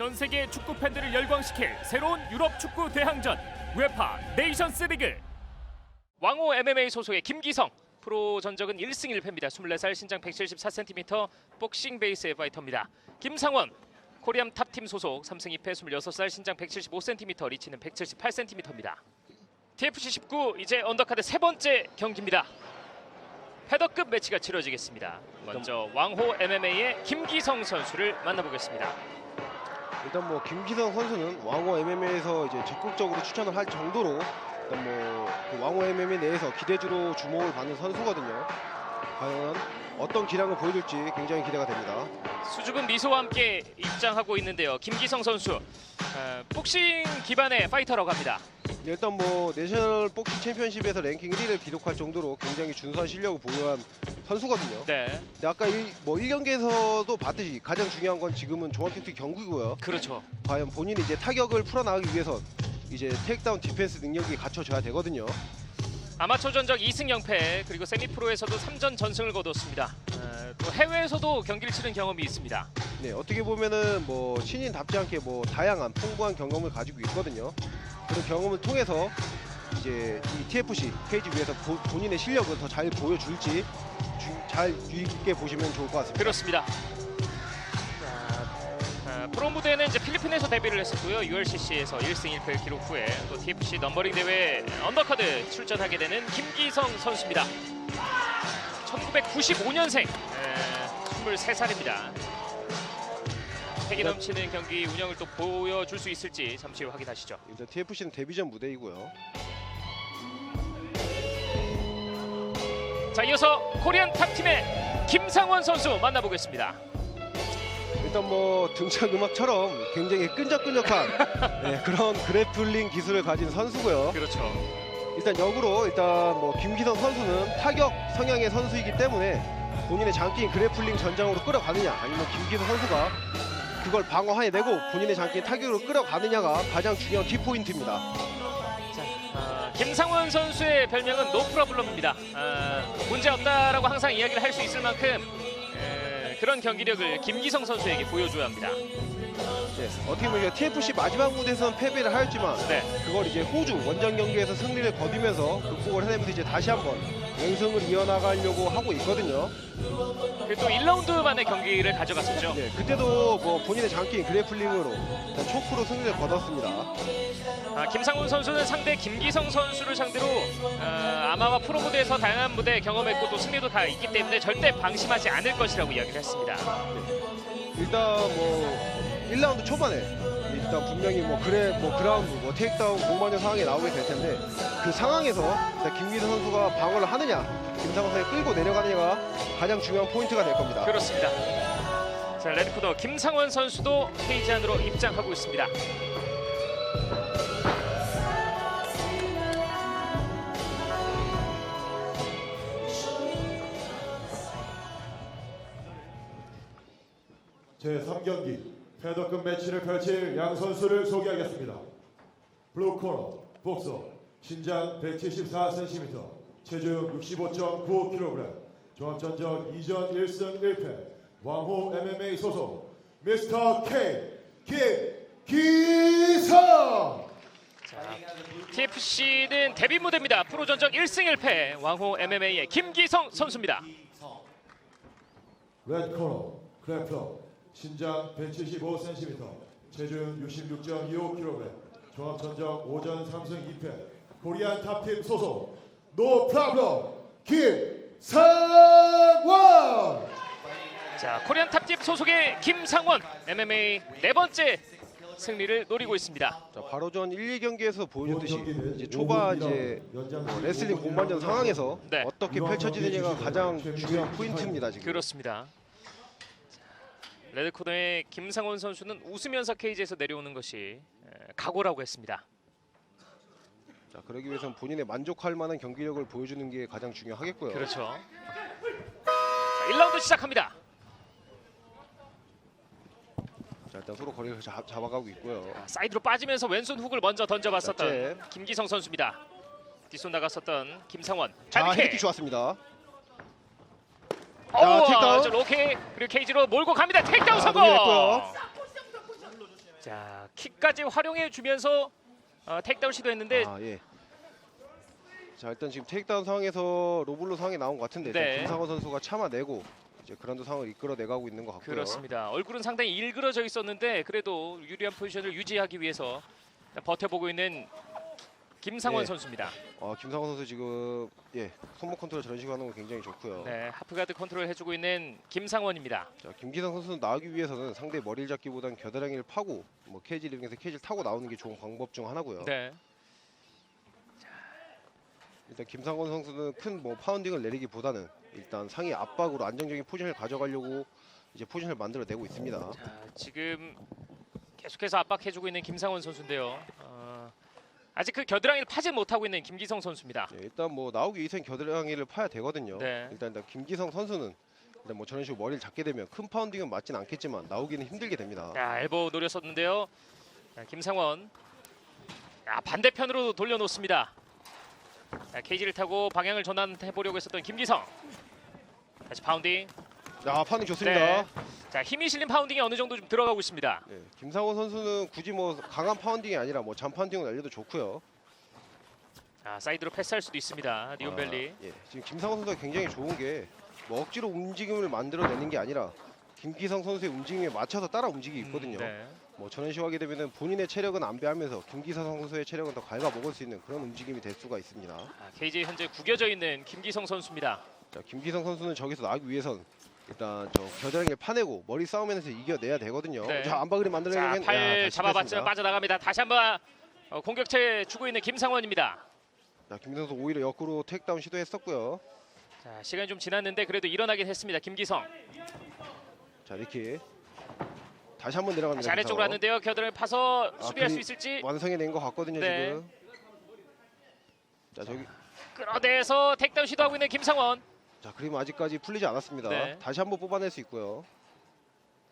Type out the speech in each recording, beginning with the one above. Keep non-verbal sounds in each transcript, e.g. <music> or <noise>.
전 세계 축구 팬들을 열광시킬 새로운 유럽 축구 대항전 웨파 네이션스 리그 왕호 MMA 소속의 김기성 프로 전적은 1승 1패입니다. 24살 신장 174cm 복싱 베이스의 파이터입니다. 김상원 코리안 탑팀 소속 3승 2패 26살 신장 175cm 리치는 178cm입니다. TFC 19 이제 언더카드 세 번째 경기입니다. 패더급 매치가 치러지겠습니다. 먼저 왕호 MMA의 김기성 선수를 만나보겠습니다. 일단 뭐 김기성 선수는 왕호 MMA에서 이제 적극적으로 추천을 할 정도로 일단 뭐그 왕호 MMA 내에서 기대주로 주목을 받는 선수거든요. 과연 어떤 기량을 보여줄지 굉장히 기대가 됩니다. 수줍은 미소와 함께 입장하고 있는데요. 김기성 선수 어, 복싱 기반의 파이터라고 합니다. 일단 뭐 내셔널 복싱 챔피언십에서 랭킹 1위를 기록할 정도로 굉장히 준수한 실력을 보유한 선수거든요. 네, 근데 아까 이, 뭐 1경기에서도 봤듯이 가장 중요한 건 지금은 종합격투기 경기고요. 그렇죠. 과연 본인이 이제 타격을 풀어나가기 위해서 이제 테이크다운 디펜스 능력이 갖춰져야 되거든요. 아마추어 전적 2승 0패 그리고 세미프로에서도 3전 전승을 거뒀습니다. 어, 또 해외에서도 경기를 치른 경험이 있습니다. 네, 어떻게 보면은 뭐 신인답지 않게 뭐 다양한 풍부한 경험을 가지고 있거든요. 그런 경험을 통해서 이제 이 TFC 페이지 위에서 보- 본인의 실력을 더 잘 보여줄지 주- 잘 유익있게 보시면 좋을 것 같습니다. 그렇습니다. 자, 어, 프로 무대는 이제 필리핀에서 데뷔를 했었고요. ULCC에서 1승 1패를 기록 후에 또 TFC 넘버링 대회 언더카드 출전하게 되는 김기성 선수입니다. 1995년생, 23살입니다. 패기 넘치는 경기 운영을 또 보여줄 수 있을지 잠시 후 확인하시죠. 일단 TFC는 데뷔전 무대이고요. 자, 이어서 코리안 탑팀의 김상원 선수 만나보겠습니다. 일단 뭐 등장 음악처럼 굉장히 끈적끈적한 <laughs> 네, 그런 그래플링 기술을 가진 선수고요. 그렇죠. 일단 역으로 일단 뭐 김기성 선수는 타격 성향의 선수이기 때문에 본인의 장기인 그래플링 전장으로 끌어가느냐 아니면 김기성 선수가 그걸 방어해내고 본인의 장기인 타격으로 끌어가느냐가 가장 중요한 키포인트입니다. 자, 어, 김상원 선수의 별명은 노프로블럼입니다. 어, 문제 없다라고 항상 이야기를 할 수 있을 만큼 에, 그런 경기력을 김기성 선수에게 보여줘야 합니다. 네, 어떻게 보면 TFC 마지막 무대에서는 패배를 하였지만 네, 그걸 이제 호주 원정 경기에서 승리를 거두면서 극복을 해내면서 이제 다시 한번 연승을 이어나가려고 하고 있거든요. 또 1라운드만의 경기를 가져갔었죠. 네, 그때도 뭐 본인의 장기인 그래플링으로 초크로 승리를 거뒀습니다. 아, 김상훈 선수는 상대 김기성 선수를 상대로 어, 아마와 프로 무대에서 다양한 무대 경험했고 또 승리도 다 있기 때문에 절대 방심하지 않을 것이라고 이야기를 했습니다. 일단 뭐 1라운드 초반에 일단 분명히 뭐 그래 뭐 그라운드 뭐 테이크다운 공방전 상황이 나오게 될 텐데 그 상황에서 김기성 선수가 방어를 하느냐 김상훈 선수 끌고 내려가느냐가 가장 중요한 포인트가 될 겁니다. 그렇습니다. 자, 레드코더 김상원 선수도 케이지 안으로 입장하고 있습니다. 제3경기 패더급 매치를 펼칠 양 선수를 소개하겠습니다. 블루코너 복서 신장 174cm 체중 65.9kg 종합전적 2전 1승 1패 왕호 MMA 소속 미스터 K 김기성 TFC는 데뷔 무대입니다. 프로 전적 1승 1패 왕호 MMA의 김기성 선수입니다. 레드 코너 크래플러 신장 175cm 체중 66.25kg 종합전적 5전 3승 2패 코리안 탑팀 소속 노 프라블럼 김상원 자, 코리안 탑집 소속의 김상원 MMA 네 번째 승리를 노리고 있습니다. 자, 바로 전 1, 2경기에서 보여줬듯이 이제 초반 이제 뭐 레슬링 공방전 상황에서 네. 어떻게 펼쳐지느냐가 가장 중요한 포인트입니다 지금. 그렇습니다. 자, 레드코너의 김상원 선수는 웃으면서 케이지에서 내려오는 것이 에, 각오라고 했습니다. 자, 그러기 위해서는 본인의 만족할 만한 경기력을 보여주는 게 가장 중요하겠고요. 그렇죠. 자, 1라운드 시작합니다. 자, 일단 서로 거리를 잡, 잡아가고 있고요. 자, 사이드로 빠지면서 왼손 훅을 먼저 던져봤었던 자, 김기성 선수입니다. 뒷손 나갔었던 김상원. 자. 헤드킥 좋았습니다. 오, 테이크다운. 저 로킥 그리고 케이지로 몰고 갑니다. 테이크다운 아, 성공. 노려냈고요. 자 킥까지 활용해 주면서 어, 택다운 시도했는데 아 예. 자 일단 지금 테이크다운 상황에서 로블로 상황이 나온 것 같은데 네. 김상원 선수가 참아내고 이제 그란드 상황을 이끌어내가고 있는 것 같고요. 그렇습니다. 얼굴은 상당히 일그러져 있었는데 그래도 유리한 포지션을 유지하기 위해서 버텨보고 있는 김상원 네. 선수입니다. 어, 김상원 선수 지금 예 손목 컨트롤 저런 식으로 하는 거 굉장히 좋고요. 네, 하프가드 컨트롤 해주고 있는 김상원입니다. 자 김기성 선수는 나가기 위해서는 상대 머리를 잡기보단 겨드랑이를 파고 뭐 케이지 리빙에서 케이지를 타고 나오는 게 좋은 방법 중 하나고요. 네, 일단 김상원 선수는 큰 뭐 파운딩을 내리기보다는 일단 상위 압박으로 안정적인 포지션을 가져가려고 이제 포지션을 만들어내고 있습니다. 자, 지금 계속해서 압박해주고 있는 김상원 선수인데요. 어, 아직 그 겨드랑이를 파지 못하고 있는 김기성 선수입니다. 예, 일단 뭐 나오기 위해서는 겨드랑이를 파야 되거든요. 네. 일단, 일단 김기성 선수는 일단 뭐 저런 식으로 머리를 잡게 되면 큰 파운딩은 맞진 않겠지만 나오기는 힘들게 됩니다. 자, 엘보 노렸었는데요. 자, 김상원. 야, 반대편으로 돌려놓습니다. 자, 케이지를 타고 방향을 전환해 보려고 했었던 김기성. 다시 파운딩. 자 파운딩 좋습니다. 네. 자, 힘이 실린 파운딩이 어느 정도 좀 들어가고 있습니다. 네, 김상원 선수는 굳이 뭐 강한 파운딩이 아니라 뭐 잔 파운딩을 날려도 좋고요. 자, 사이드로 패스할 수도 있습니다. 리온벨리. 아, 예, 지금 김상원 선수가 굉장히 좋은 게 뭐 억지로 움직임을 만들어내는 게 아니라 김기성 선수의 움직임에 맞춰서 따라 움직이고 있거든요. 네. 뭐 저런 식으로 하게 되면은 본인의 체력은 안 배하면서 김기성 선수의 체력은 더 갉아 먹을 수 있는 그런 움직임이 될 수가 있습니다. 아, KJ 현재 구겨져 있는 김기성 선수입니다. 자, 김기성 선수는 저기서 나기 위해선 일단 저 겨드랑이를 파내고 머리 싸움에서 이겨내야 되거든요. 네. 자, 안바그리 자, 만들어내는 팔 잡아봤죠. 빠져나갑니다. 다시 한번 어, 공격체 주고 있는 김상원입니다. 자, 선수 오히려 역으로 테이크다운 시도했었고요. 자, 시간이 좀 지났는데 그래도 일어나긴 했습니다. 김기성. 자, 이렇게 다시 한번 내려갑니다. 다시 아래쪽으로 김상원. 왔는데요. 겨드랑이 파서 아, 수비할 수 그리- 있을지 완성해낸 것 같거든요 네. 지금. 자 저기 끌어내서 택다운 시도하고 있는 김상원. 자 그림 아직까지 풀리지 않았습니다. 네. 다시 한번 뽑아낼 수 있고요.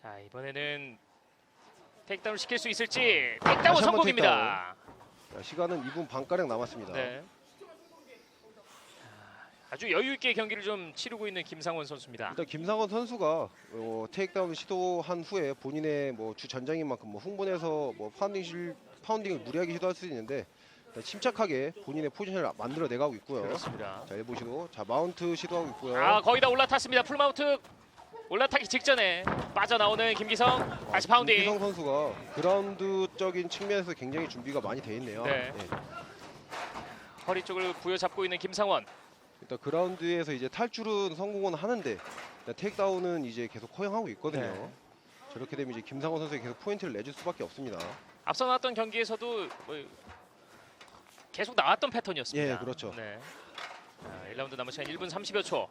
자, 이번에는 택다운을 시킬 수 있을지 택다운 다시 한번 성공입니다. 자, 시간은 2분 반 가량 남았습니다. 네. 자, 아주 여유 있게 경기를 좀 치르고 있는 김상원 선수입니다. 일단 김상원 선수가 어, 테이크다운 시도한 후에 본인의 뭐 주 전장인 만큼 뭐 흥분해서 뭐 파운딩 실 파운딩을 무리하게 시도할 수 있는데 침착하게 본인의 포지션을 만들어 내가고 있고요. 그렇습니다. 자 일보 시도, 자 마운트 시도하고 있고요. 아 거의 다 올라탔습니다. 풀마운트 올라타기 직전에 빠져나오는 김기성 다시 파운딩. 김기성 선수가 그라운드적인 측면에서 굉장히 준비가 많이 돼 있네요. 네. 예. 허리 쪽을 부여잡고 있는 김상원. 일단 그라운드에서 이제 탈출은 성공은 하는데 일단 테이크다운은 이제 계속 허용하고 있거든요. 네. 저렇게 되면 이제 김상원 선수가 계속 포인트를 내줄 수밖에 없습니다. 앞서 나왔던 경기에서도 뭐 계속 나왔던 패턴이었습니다. 예, 그렇죠. 네. 자, 1라운드 남은 시간 1분 30여 초.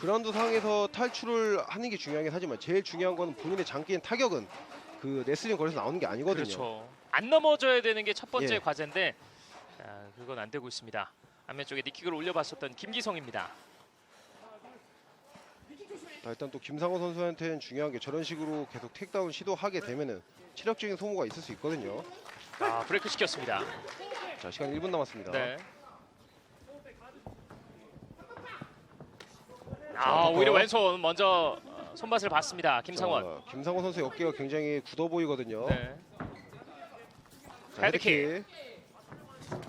그라운드 상에서 탈출을 하는 게 중요하긴 하지만 제일 중요한 거는 본인의 장기인 타격은 그 레슬링 거리에서 나오는 게 아니거든요. 그렇죠. 안 넘어져야 되는 게 첫 번째 예. 과제인데 자, 그건 안 되고 있습니다. 앞면 쪽에 니킥을 올려봤었던 김기성입니다. 자, 일단 또 김상원 선수한테는 중요한 게 저런 식으로 계속 테이크다운 시도하게 되면은 체력적인 소모가 있을 수 있거든요. 아, 브레이크 시켰습니다. 자 시간 1분 남았습니다. 네. 아, 자, 오히려 더. 왼손 먼저 어, 손맛을 봤습니다. 김상원. 자, 김상원 선수의 어깨가 굉장히 굳어 보이거든요. 네. 자, 헤드킥. 헤드킥.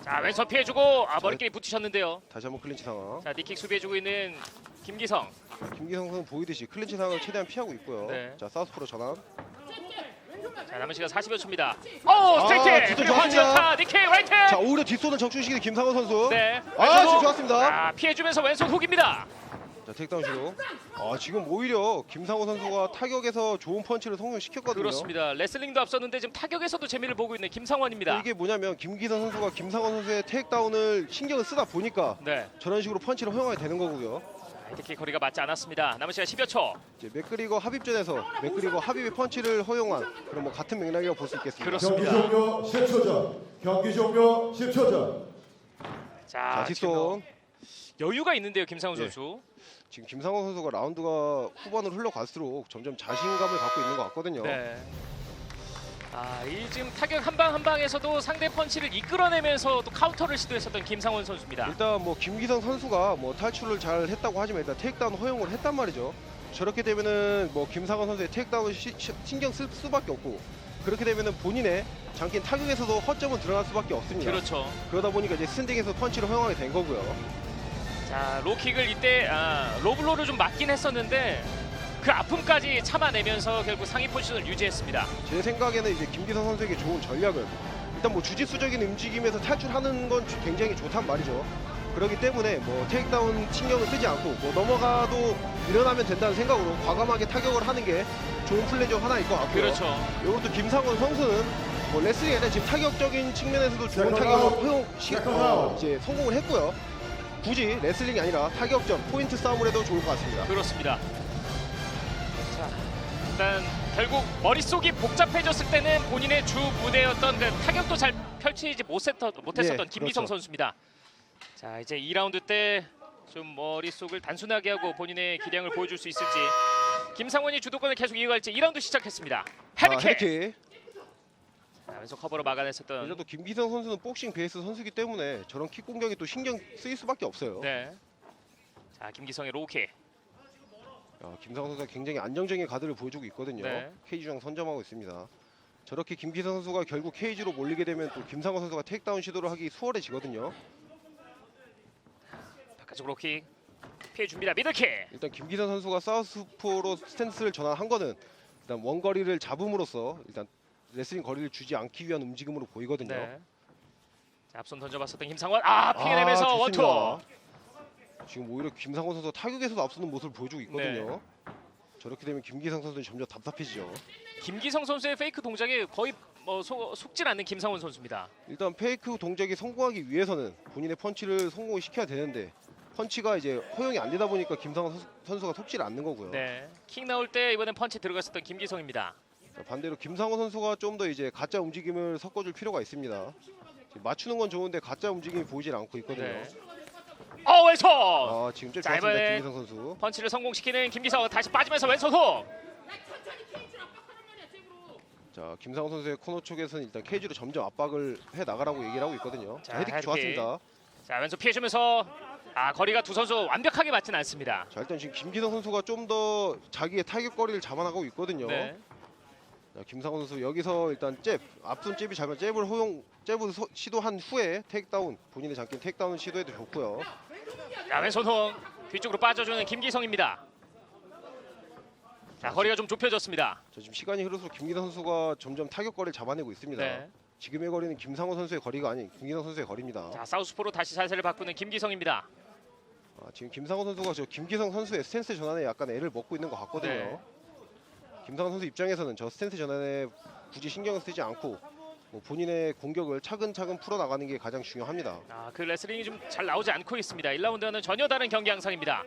자, 왼손 피해주고 아, 머리끼리 붙으셨는데요. 다시 한번 클린치 상황. 자, 니킥 수비해주고 있는 김기성. 김기성 선수 보이듯이 클린치 상황을 최대한 피하고 있고요. 네. 자 사우스프로 전환. 자, 남은 시간 40여 초입니다. 오, 스트레이트! 아, 진짜 그리고. 환지연타, 니킥 라이트! 자 오히려 뒷손을 적중시키는 김상원 선수. 네. 아 왼손 지금 훅. 좋았습니다. 아, 피해주면서 왼손 훅입니다. 자 테이크다운 시도. 아 지금 오히려 김상원 선수가 타격에서 좋은 펀치를 성공시켰거든요. 그렇습니다. 레슬링도 앞섰는데 지금 타격에서도 재미를 보고 있는 김상원입니다. 이게 뭐냐면 김기성 선수가 김상원 선수의 테이크다운을 신경을 쓰다 보니까 네. 저런 식으로 펀치를 허용하게 되는 거고요. 자, 이렇게 거리가 맞지 않았습니다. 남은 시간 10여 초. 이제 맥그리거 합입전에서 맥그리거 합입의 펀치를 허용한 그런 뭐 같은 맥락이라고 볼 수 있겠습니다. 그렇습니다. 경기 종료 10초 전. 경기 종료 10초 전. 자, 자 지금 뒷손. 여유가 있는데요, 김상훈 예. 선수. 지금 김상원 선수가 라운드가 후반으로 흘러갈수록 점점 자신감을 갖고 있는 것 같거든요. 네. 아, 이 지금 타격 한 방 한 방에서도 상대 펀치를 이끌어내면서 또 카운터를 시도했었던 김상원 선수입니다. 일단 뭐 김기성 선수가 뭐 탈출을 잘 했다고 하지만 일단 테이크다운 허용을 했단 말이죠. 저렇게 되면은 뭐 김상원 선수의 테이크다운 시, 시- 신경 쓸 수밖에 없고 그렇게 되면은 본인의 장긴 타격에서도 허점은 드러날 수밖에 없습니다. 그렇죠. 그러다 보니까 이제 스탠딩에서 펀치를 허용하게 된 거고요. 자 로킥을 이때 아, 로블로를 좀 맞긴 했었는데 그 아픔까지 참아내면서 결국 상위 포지션을 유지했습니다. 제 생각에는 이제 김기성 선수에게 좋은 전략은 일단 뭐 주짓수적인 움직임에서 탈출하는 건 주- 굉장히 좋단 말이죠. 그렇기 때문에 뭐 테이크다운 신경을 쓰지 않고 뭐 넘어가도 일어나면 된다는 생각으로 과감하게 타격을 하는 게 좋은 플레이 중 하나일 것 같고요. 그렇죠. 이것도 김상원 선수는 뭐 아니라 지금 타격적인 측면에서도 좋은 타격을. 허용 시, 어. 이제 성공을 했고요. 굳이 레슬링이 아니라 타격전 포인트 싸움을 해도 좋을 것 같습니다. 그렇습니다. 자, 일단 결국 머릿속이 복잡해졌을 때는 본인의 주 무대였던 그 타격도 잘 펼치지 못했던, 못했었던 예, 김미성 그렇죠. 선수입니다. 자, 이제 2라운드 때 좀 머릿속을 단순하게 하고 본인의 기량을 보여줄 수 있을지 김상원이 주도권을 계속 이어갈지 2라운드 시작했습니다. 헤드킥! 아, 헤드킥. 자, 왼손 커버로 막아냈었던 그래도 김기성 선수는 복싱 베이스 선수이기 때문에 저런 킥 공격이 또 신경 쓰일 수밖에 없어요. 네. 자, 김기성의 로우킥. 야, 김상원 선수가 굉장히 안정적인 가드를 보여주고 있거든요. 네. 케이지 중 선점하고 있습니다. 저렇게 김기성 선수가 결국 케이지로 몰리게 되면 또 김상원 선수가 테이크다운 시도를 하기 수월해지거든요. 바깥쪽 로킥 피해 줍니다. 미들킥. 일단 김기성 선수가 사우스포로 스탠스를 전환한 거는 일단 원거리를 잡음으로써 일단 레슬링 거리를 주지 않기 위한 움직임으로 보이거든요. 네. 자, 앞손 던져봤었던 김상원. 아, 피해내면서 아, 원투. 지금 오히려 김상원 선수 타격에서도 앞서는 모습을 보여주고 있거든요. 네. 저렇게 되면 김기성 선수는 점점 답답해지죠. 김기성 선수의 페이크 동작이 거의 뭐 속, 속질 않는 김상원 선수입니다. 일단 페이크 동작이 성공하기 위해서는 본인의 펀치를 성공을 시켜야 되는데 펀치가 이제 허용이 안 되다 보니까 김상원 선수- 선수가 속지를 않는 거고요. 네. 킥 나올 때 이번엔 펀치 들어갔었던 김기성입니다. 자, 반대로 김상원 선수가 좀 더 이제 가짜 움직임을 섞어줄 필요가 있습니다. 지금 맞추는 건 좋은데 가짜 움직임이 보이질 않고 있거든요. 네. 어 왼손. 아 지금 좀 좋았습니다 이번에- 김기성 선수. 펀치를 성공시키는 김기성 다시 빠지면서 왼손 훅. 자 김상원 선수의 코너 쪽에서는 일단 케이지로 점점 압박을 해 나가라고 얘기를 하고 있거든요. 자, 자, 헤딩 헤드킥. 좋았습니다. 자 왼손 피해주면서 아 거리가 두 선수 완벽하게 맞진 않습니다. 자 일단 지금 김기성 선수가 좀 더 자기의 타격 거리를 잡아나가고 있거든요. 네. 자, 김상원 선수 여기서 일단 잽 앞손 잽이 잘면 잽을 허용 잽을 서- 시도한 후에 테이크다운 본인의 장긴 테이크다운 시도해도 좋고요. 자 왼손 훅 뒤쪽으로 빠져주는 김기성입니다. 자 거리가 좀 좁혀졌습니다. 저 지금 시간이 흐를수록 김기성 선수가 점점 타격 거리를 잡아내고 있습니다. 네. 지금의 거리는 김상원 선수의 거리가 아닌 김기성 선수의 거리입니다. 자 사우스포로 다시 자세를 바꾸는 김기성입니다. 아, 지금 김상원 선수가 저 김기성 선수의 스탠스 전환에 약간 애를 먹고 있는 것 같거든요. 네. 김상원 선수 입장에서는 저 스탠스 전환에 굳이 신경을 쓰지 않고 뭐 본인의 공격을 차근차근 풀어 나가는 게 가장 중요합니다. 아, 그 레슬링이 좀 잘 나오지 않고 있습니다. 1라운드와는 전혀 다른 경기 양상입니다.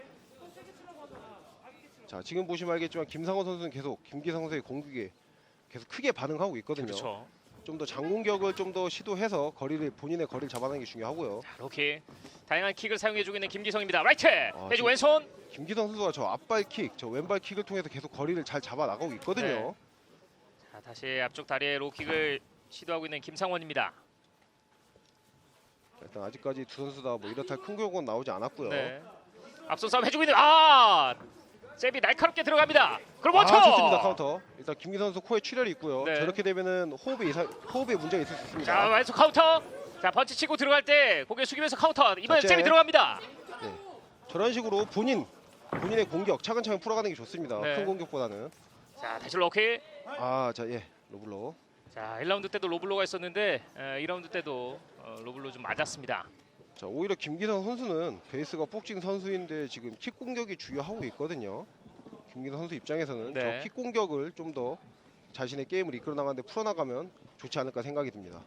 자 지금 보시면 알겠지만 김상원 선수는 계속 김기성 선수의 공격에 계속 크게 반응하고 있거든요. 그렇죠. 좀 더 장공격을 좀 더 시도해서 거리를 본인의 거리를 잡아내는 게 중요하고요. 자, 로킥. 다양한 킥을 사용해주고 있는 김기성입니다. 라이트. 해주고 지금- 왼손. 김기성 선수가 저 앞발 킥, 저 왼발 킥을 통해서 계속 거리를 잘 잡아 나가고 있거든요. 네. 자, 다시 앞쪽 다리에 로킥을 시도하고 있는 김상원입니다. 일단 아직까지 두 선수 다 뭐 이렇다 큰 경고는 나오지 않았고요. 네. 앞선 싸움 해주고 있는 아 잽이 날카롭게 들어갑니다. 그럼 아 원투. 좋습니다 카운터. 일단 김기성 선수 코에 출혈이 있고요. 네. 저렇게 되면은 호흡에 이상 호흡에 문제가 있을 수자 있습니다. 왼손 카운터. 자 펀치 치고 들어갈 때 고개 숙이면서 카운터. 이번에 자, 잽이 잽. 들어갑니다. 저런 식으로 본인 본인의 공격 차근차근 풀어가는 게 좋습니다. 네. 큰 공격보다는. 자 다시 로킥. 아자 예 로블로. 자 1라운드 때도 로블로가 있었는데 에, 2라운드 때도 어, 로블로 좀 맞았습니다. 자 오히려 김기성 선수는 베이스가 복싱 선수인데 지금 킥 공격이 주요하고 있거든요. 김기성 선수 입장에서는 네. 저킥 공격을 좀 더 자신의 게임을 이끌어 나가는데 풀어나가면 좋지 않을까 생각이 듭니다.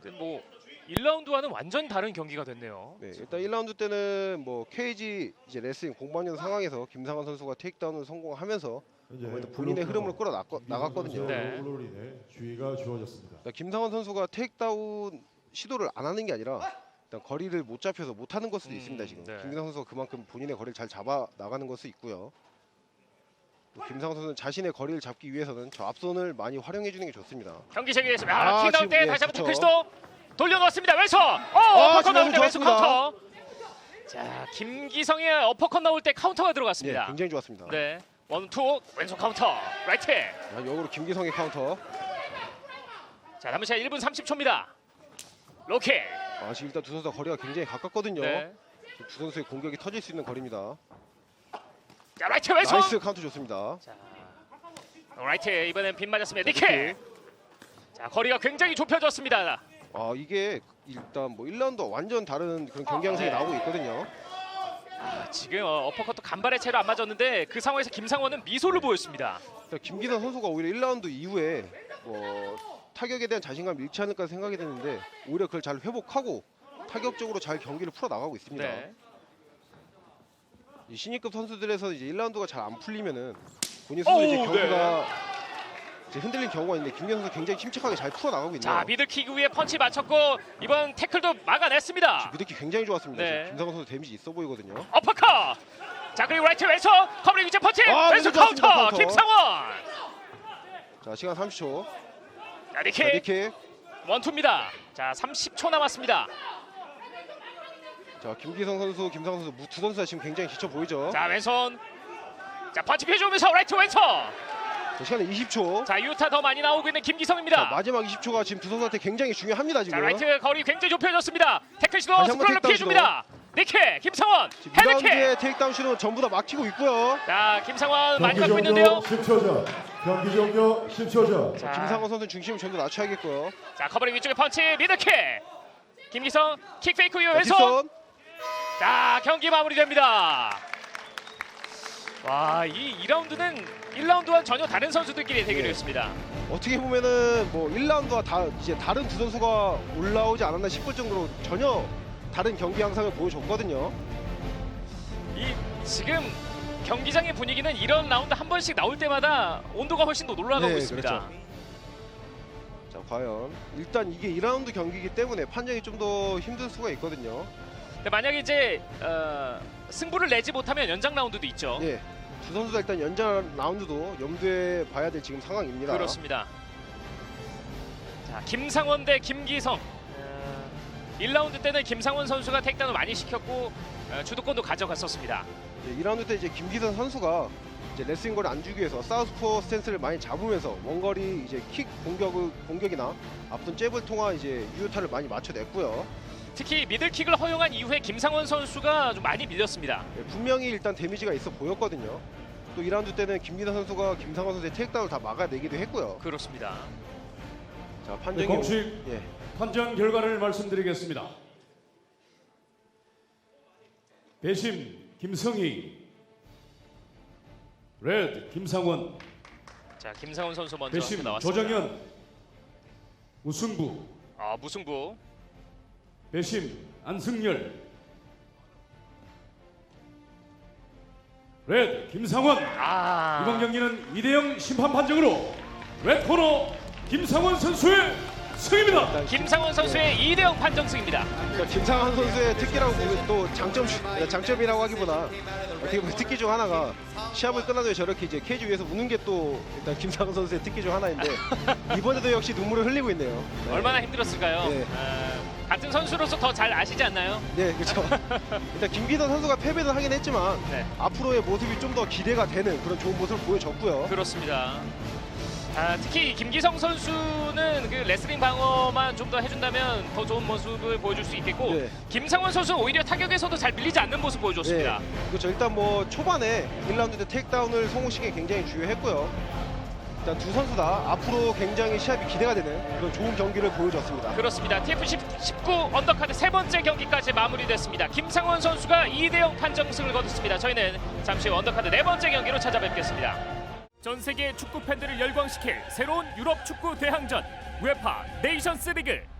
그뭐 1라운드와는 완전 다른 경기가 됐네요. 네, 일단 1라운드 때는 뭐 KG 이제 레슬링 공방전 상황에서 김상환 선수가 테이크다운을 성공하면서 아무래도 본인의 흐름을 끌어 나갔거든요. 네. 인해 주의가 주어졌습니다. 그러니까 김상환 선수가 테이크다운 시도를 안 하는 게 아니라 일단 거리를 못 잡혀서 못 하는 걸 수도 음, 있습니다 지금. 네. 김상환 선수가 그만큼 본인의 거리를 잘 잡아 나가는 것수 있고요. 또 김상환 선수는 자신의 거리를 잡기 위해서는 저 앞손을 많이 활용해 주는 게 좋습니다. 경기 재개했습니다. 아, 아, 킥 나올 지금, 때 예, 다시 한번 그쵸. 태클스도 돌려놓았습니다. 왼손. 어, 아, 어퍼컷 지금 때 왼손 좋았습니다. 카운터. 자, 김기성의 어퍼컷 나올 때 카운터가 네, 들어갔습니다. 굉장히 좋았습니다. 네. 원투 왼손 카운터. 라이트. 자, 역으로 김기성의 카운터. 자 남은 시간 1분 30초입니다. 로켓. 아, 지금 일단 두 선수가 거리가 굉장히 가깝거든요. 네. 두 선수의 공격이 터질 수 있는 거리입니다. 자 라이트 왼손. 나이스 카운트 좋습니다. 자 라이트 이번엔 빗 맞았습니다. 자, 니켈. 자 거리가 굉장히 좁혀졌습니다. 아 이게 일단 뭐 1라운드와 완전 다른 그런 경기 양상이 네. 나오고 있거든요. 아, 지금 어, 어퍼컷도 간발의 채로 안 맞았는데 그 상황에서 김상원은 미소를 보였습니다. 그러니까 김기선 선수가 오히려 1라운드 이후에 뭐 타격에 대한 자신감을 잃지 않을까 생각이 드는데 오히려 그걸 잘 회복하고 타격적으로 잘 경기를 풀어 나가고 있습니다. 네. 이 신입급 선수들에서 이제 1라운드가 잘 안 풀리면은 본인 스스로 이제 오우, 경기가 이제 흔들린 경우가 있는데 김기선 선수 굉장히 침착하게 잘 풀어 나가고 있네요. 자 미들킥 위에 펀치 맞췄고 이번 태클도 막아냈습니다. 무대기 굉장히 좋았습니다. 네. 지금 김상원 선수 데미지 있어 보이거든요. 어퍼컷. 자 그리고 라이트 왼손 커버링 위치 펀치 아, 왼손 좋았습니다, 카운터 카운터. 김상원. 자 시간 30초. 자 자, 니킥 니킥. 원투입니다. 자 30초 남았습니다. 자 김기성 선수, 김상원 선수 무- 두 선수가 지금 굉장히 지쳐 보이죠. 자 왼손. 자 펀치 피해주면서 라이트 왼손. 자, 시간 20초. 자 유타 더 많이 나오고 있는 자, 김기성입니다. 마지막 20초가 지금 두 선수한테 굉장히 중요합니다 자 지금. 라이트 거리 굉장히 좁혀졌습니다. 태클 시도 다시 한번 스크롤로 테이크다운 피해줍니다. 니킥 김상원 지금 헤드킥. 2라운드의 테이크다운 시도는 전부 다 막히고 있고요. 자 김상원 많이 경기 갖고 종료 있는데요. 10초 전. 경기 종료 10초 전. 자, 김상원 선수 중심을 전부 낮춰야겠고요. 자 커버링 위쪽에 펀치 미들킥. 김기성 킥페이크 이후 자, 왼손. 자 경기 마무리됩니다. 와 이 2라운드는 1라운드와 전혀 다른 선수들끼리 네. 대결이었습니다. 어떻게 보면은 뭐 1라운드와 다 이제 다른 두 선수가 올라오지 않았나 싶을 정도로 전혀 다른 경기 양상을 보여줬거든요. 이 지금 경기장의 분위기는 이런 라운드 한 번씩 나올 때마다 온도가 훨씬 더 올라가고 네, 있습니다. 그렇죠. 자 과연 일단 이게 2라운드 경기이기 때문에 판정이 좀 더 힘들 수가 있거든요. 근데 만약에 이제 어, 승부를 내지 못하면 연장 라운드도 있죠. 예. 두 선수가 일단 연장 라운드도 염두에 봐야 될 지금 상황입니다. 그렇습니다. 자 김상원 대 김기성. 어, 1라운드 때는 김상원 선수가 택단을 많이 시켰고 어, 주도권도 가져갔었습니다. 예, 2라운드 때 이제 김기선 선수가 이제 레슬링 거리 안 주기 위해서 사우스포 스탠스를 많이 잡으면서 원거리 이제 킥 공격을 공격이나 앞선 잽을 통한 이제 유효타를 많이 맞춰냈고요. 특히 미들킥을 허용한 이후에 김상원 선수가 좀 많이 밀렸습니다. 예, 분명히 일단 데미지가 있어 보였거든요. 또 2라운드 때는 김기선 선수가 김상원 선수의 테이크다운을 다 막아내기도 했고요. 그렇습니다. 자 네, 판정이 공식 예. 판정 결과를 말씀드리겠습니다. 배심 김성희, 레드 김상원, 자 김상원 선수 먼저 배심 나왔습니다. 조정현, 우승부, 아 무승부. 배심 안승열, 레드 김상원. 아 이번 경기는 2대0 심판 판정으로 레드 코너 김상원 선수의 승입니다. 김상원 선수의 2대0 판정승입니다. 그러니까 김상환 선수의 특기라고 보면 또 장점 장점이라고 하기보다 어떻게 보면 특기 중 하나가 시합을 후에 저렇게 이제 케이지 위에서 우는 게 또 일단 김상환 선수의 특기 중 하나인데 <laughs> 이번에도 역시 눈물을 흘리고 있네요. 네. 얼마나 힘들었을까요? 네. 아, 같은 선수로서 더 잘 아시지 않나요? 네, 그렇죠. <laughs> 일단 김기선 선수가 패배는 하긴 했지만 네. 앞으로의 모습이 좀 더 기대가 되는 그런 좋은 모습을 보여줬고요. 그렇습니다. 아, 특히 김기성 선수는 그 레슬링 방어만 좀 더 해준다면 더 좋은 모습을 보여줄 수 있겠고 네. 김상원 선수는 오히려 타격에서도 잘 밀리지 않는 모습 보여줬습니다. 그렇죠. 일단 뭐 초반에 1라운드 때 테이크다운을 성공시키기 굉장히 중요했고요. 일단 두 선수 다 앞으로 굉장히 시합이 기대가 되는 그런 좋은 경기를 보여줬습니다. 그렇습니다. TF 19 언더카드 세 번째 경기까지 마무리됐습니다. 김상원 선수가 2대0 판정승을 거뒀습니다. 저희는 잠시 후 언더카드 네 번째 경기로 찾아뵙겠습니다. 전 세계 축구 팬들을 열광시킬 새로운 유럽 축구 대항전 웨파 네이션스 리그